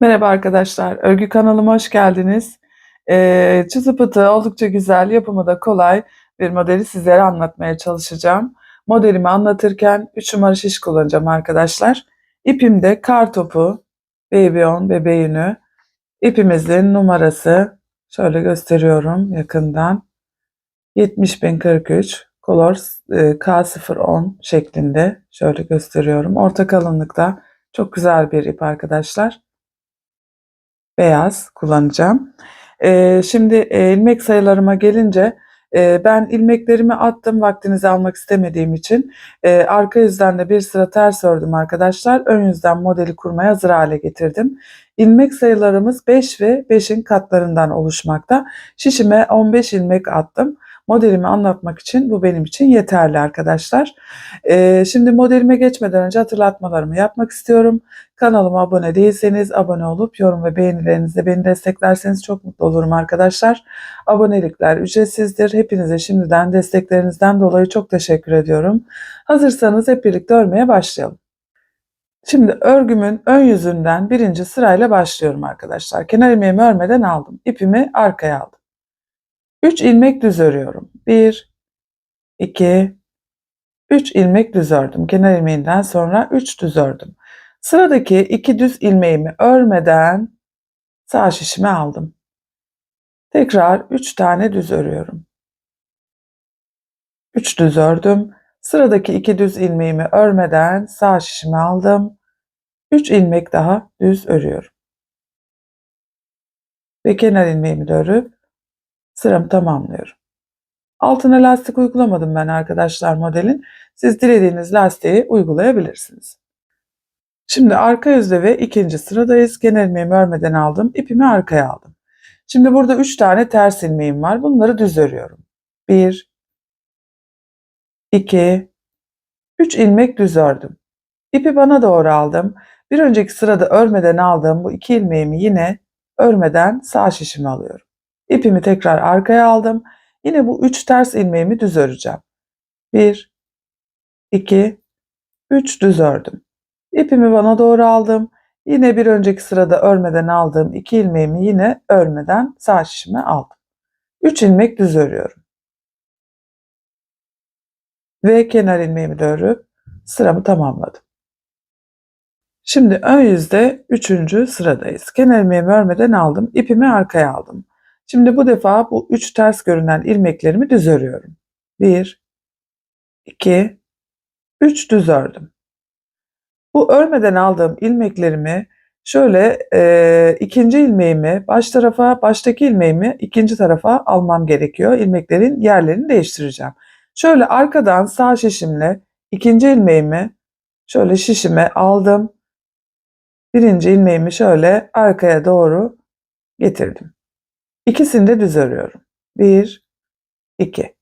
Merhaba arkadaşlar, örgü kanalıma hoş geldiniz. Ee, çıtı pıtı oldukça güzel, yapımı da kolay bir modeli sizlere anlatmaya çalışacağım. Modelimi anlatırken 3 numara şiş kullanacağım arkadaşlar. İpimde kar topu, baby on, bebe yünü. İpimizin numarası şöyle gösteriyorum yakından. 70043 color e, K010 şeklinde şöyle gösteriyorum. Orta kalınlıkta çok güzel bir ip arkadaşlar beyaz kullanacağım. Ee, şimdi e, ilmek sayılarıma gelince e, ben ilmeklerimi attım vaktinizi almak istemediğim için. E, arka yüzden de bir sıra ters ördüm arkadaşlar. Ön yüzden modeli kurmaya hazır hale getirdim. İlmek sayılarımız 5 ve 5'in katlarından oluşmakta. Şişime 15 ilmek attım. Modelimi anlatmak için bu benim için yeterli arkadaşlar. Ee, şimdi modelime geçmeden önce hatırlatmalarımı yapmak istiyorum. Kanalıma abone değilseniz abone olup yorum ve beğenilerinizle beni desteklerseniz çok mutlu olurum arkadaşlar. Abonelikler ücretsizdir. Hepinize şimdiden desteklerinizden dolayı çok teşekkür ediyorum. Hazırsanız hep birlikte örmeye başlayalım. Şimdi örgümün ön yüzünden birinci sırayla başlıyorum arkadaşlar. Kenar ilmeğimi örmeden aldım. İpimi arkaya aldım. 3 ilmek düz örüyorum. 1, 2, 3 ilmek düz ördüm. Kenar ilmeğinden sonra 3 düz ördüm. Sıradaki 2 düz ilmeğimi örmeden sağ şişime aldım. Tekrar 3 tane düz örüyorum. 3 düz ördüm. Sıradaki 2 düz ilmeğimi örmeden sağ şişime aldım. 3 ilmek daha düz örüyorum. Ve kenar ilmeğimi de örüp sıramı tamamlıyorum. Altına lastik uygulamadım ben arkadaşlar modelin. Siz dilediğiniz lastiği uygulayabilirsiniz. Şimdi arka yüzde ve ikinci sıradayız. Genel ilmeğimi örmeden aldım. İpimi arkaya aldım. Şimdi burada 3 tane ters ilmeğim var. Bunları düz örüyorum. 1 2 3 ilmek düz ördüm. İpi bana doğru aldım. Bir önceki sırada örmeden aldığım bu iki ilmeğimi yine örmeden sağ şişime alıyorum. İpimi tekrar arkaya aldım. Yine bu 3 ters ilmeğimi düz öreceğim. 1 2 3 düz ördüm. İpimi bana doğru aldım. Yine bir önceki sırada örmeden aldığım iki ilmeğimi yine örmeden sağ şişime aldım. 3 ilmek düz örüyorum. Ve kenar ilmeğimi de örüp sıramı tamamladım. Şimdi ön yüzde 3. sıradayız. Kenar ilmeğimi örmeden aldım. İpimi arkaya aldım. Şimdi bu defa bu 3 ters görünen ilmeklerimi düz örüyorum. 1 2 3 düz ördüm. Bu örmeden aldığım ilmeklerimi şöyle e, ikinci ilmeğimi baş tarafa, baştaki ilmeğimi ikinci tarafa almam gerekiyor. İlmeklerin yerlerini değiştireceğim. Şöyle arkadan sağ şişimle ikinci ilmeğimi şöyle şişime aldım. Birinci ilmeğimi şöyle arkaya doğru getirdim. İkisini de düz örüyorum. Bir, iki.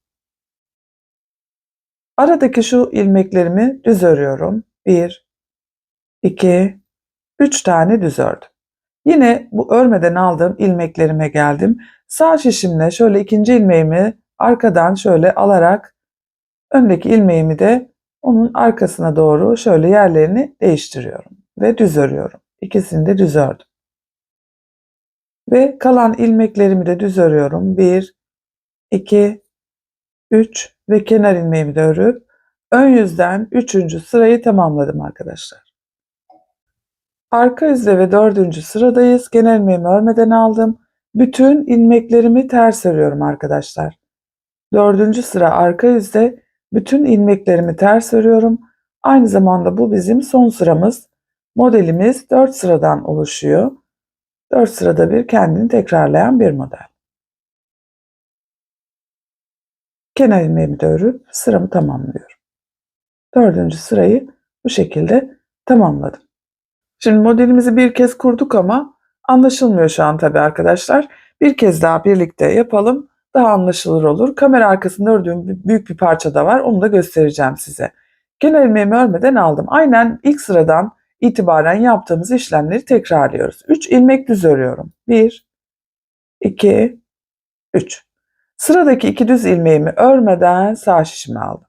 Aradaki şu ilmeklerimi düz örüyorum. Bir, 2, 3 tane düz ördüm. Yine bu örmeden aldığım ilmeklerime geldim. Sağ şişimle şöyle ikinci ilmeğimi arkadan şöyle alarak öndeki ilmeğimi de onun arkasına doğru şöyle yerlerini değiştiriyorum ve düz örüyorum. İkisini de düz ördüm. Ve kalan ilmeklerimi de düz örüyorum. 1, 2, 3 ve kenar ilmeğimi de örüp ön yüzden 3. sırayı tamamladım arkadaşlar. Arka yüzde ve dördüncü sıradayız. Genel ilmeğimi örmeden aldım. Bütün ilmeklerimi ters örüyorum arkadaşlar. Dördüncü sıra arka yüzde bütün ilmeklerimi ters örüyorum. Aynı zamanda bu bizim son sıramız. Modelimiz 4 sıradan oluşuyor. 4 sırada bir kendini tekrarlayan bir model. Kenar ilmeğimi de örüp sıramı tamamlıyorum. Dördüncü sırayı bu şekilde tamamladım. Şimdi modelimizi bir kez kurduk ama anlaşılmıyor şu an tabii arkadaşlar. Bir kez daha birlikte yapalım. Daha anlaşılır olur. Kamera arkasında ördüğüm büyük bir parça da var. Onu da göstereceğim size. Kenar ilmeğimi örmeden aldım. Aynen ilk sıradan itibaren yaptığımız işlemleri tekrarlıyoruz. 3 ilmek düz örüyorum. 1 2 3 Sıradaki iki düz ilmeğimi örmeden sağ şişime aldım.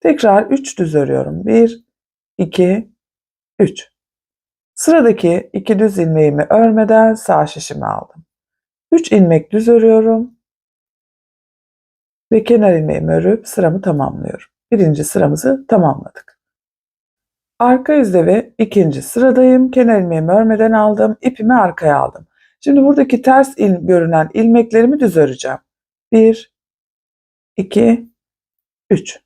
Tekrar 3 düz örüyorum. 1 2 3 Sıradaki iki düz ilmeğimi örmeden sağ şişimi aldım. 3 ilmek düz örüyorum ve kenar ilmeğimi örüp sıramı tamamlıyorum. Birinci sıramızı tamamladık. Arka yüzde ve ikinci sıradayım. Kenar ilmeğimi örmeden aldım. ipimi arkaya aldım. Şimdi buradaki ters il, görünen ilmeklerimi düz öreceğim. 1, 2, 3.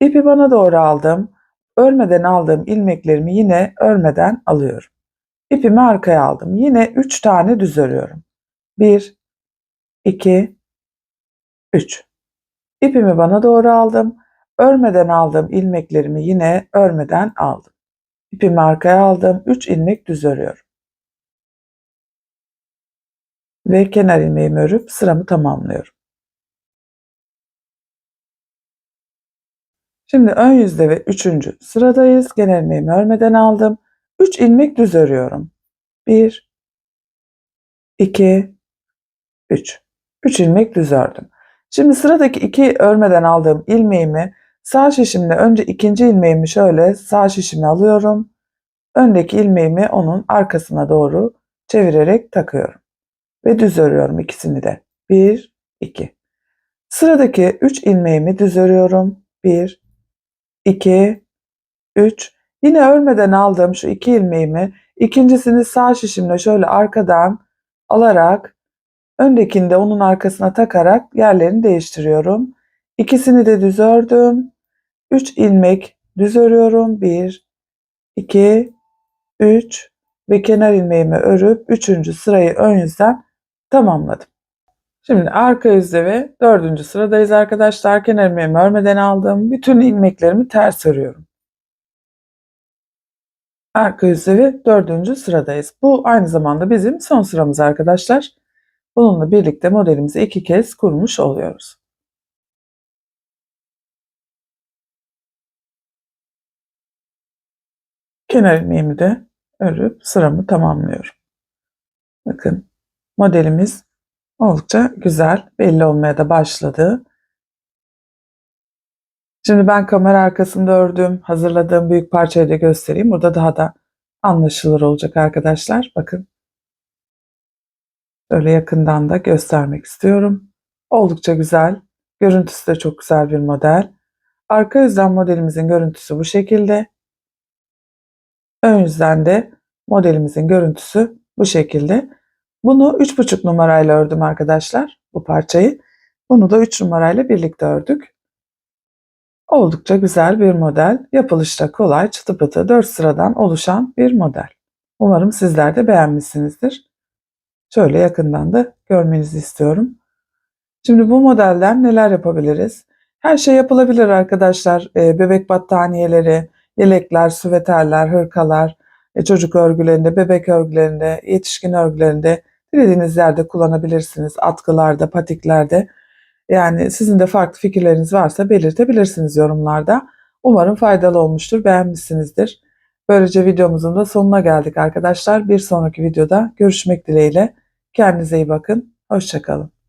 İpi bana doğru aldım. Örmeden aldığım ilmeklerimi yine örmeden alıyorum. İpimi arkaya aldım. Yine 3 tane düz örüyorum. 1, 2, 3. İpimi bana doğru aldım. Örmeden aldığım ilmeklerimi yine örmeden aldım. İpimi arkaya aldım. 3 ilmek düz örüyorum. Ve kenar ilmeğimi örüp sıramı tamamlıyorum. Şimdi ön yüzde ve üçüncü sıradayız. Genel ilmeğimi örmeden aldım. 3 ilmek düz örüyorum. 1 2 3 3 ilmek düz ördüm. Şimdi sıradaki iki örmeden aldığım ilmeğimi sağ şişimle önce ikinci ilmeğimi şöyle sağ şişime alıyorum. Öndeki ilmeğimi onun arkasına doğru çevirerek takıyorum. Ve düz örüyorum ikisini de. 1 2 Sıradaki 3 ilmeğimi düz örüyorum. 1 2 3 Yine örmeden aldığım şu iki ilmeğimi ikincisini sağ şişimle şöyle arkadan alarak öndekini de onun arkasına takarak yerlerini değiştiriyorum. İkisini de düz ördüm. 3 ilmek düz örüyorum. 1 2 3 ve kenar ilmeğimi örüp 3. sırayı ön yüzden tamamladım. Şimdi arka yüzde ve 4. sıradayız arkadaşlar. Kenar ilmeğimi örmeden aldım. Bütün ilmeklerimi ters örüyorum. Arka yüzde ve 4. sıradayız. Bu aynı zamanda bizim son sıramız arkadaşlar. Bununla birlikte modelimizi iki kez kurmuş oluyoruz. Kenar ilmeğimi de örüp sıramı tamamlıyorum. Bakın modelimiz oldukça güzel belli olmaya da başladı. Şimdi ben kamera arkasında ördüğüm, hazırladığım büyük parçayı da göstereyim. Burada daha da anlaşılır olacak arkadaşlar. Bakın. Öyle yakından da göstermek istiyorum. Oldukça güzel. Görüntüsü de çok güzel bir model. Arka yüzden modelimizin görüntüsü bu şekilde. Ön yüzden de modelimizin görüntüsü bu şekilde. Bunu 3,5 numarayla ördüm arkadaşlar bu parçayı. Bunu da 3 numarayla birlikte ördük. Oldukça güzel bir model. Yapılışta kolay, çıtı pıtı 4 sıradan oluşan bir model. Umarım sizler de beğenmişsinizdir. Şöyle yakından da görmenizi istiyorum. Şimdi bu modelden neler yapabiliriz? Her şey yapılabilir arkadaşlar. E, bebek battaniyeleri, yelekler, süveterler, hırkalar, e, çocuk örgülerinde, bebek örgülerinde, yetişkin örgülerinde dilediğiniz yerde kullanabilirsiniz. Atkılarda, patiklerde. Yani sizin de farklı fikirleriniz varsa belirtebilirsiniz yorumlarda. Umarım faydalı olmuştur, beğenmişsinizdir. Böylece videomuzun da sonuna geldik arkadaşlar. Bir sonraki videoda görüşmek dileğiyle. Kendinize iyi bakın. Hoşçakalın.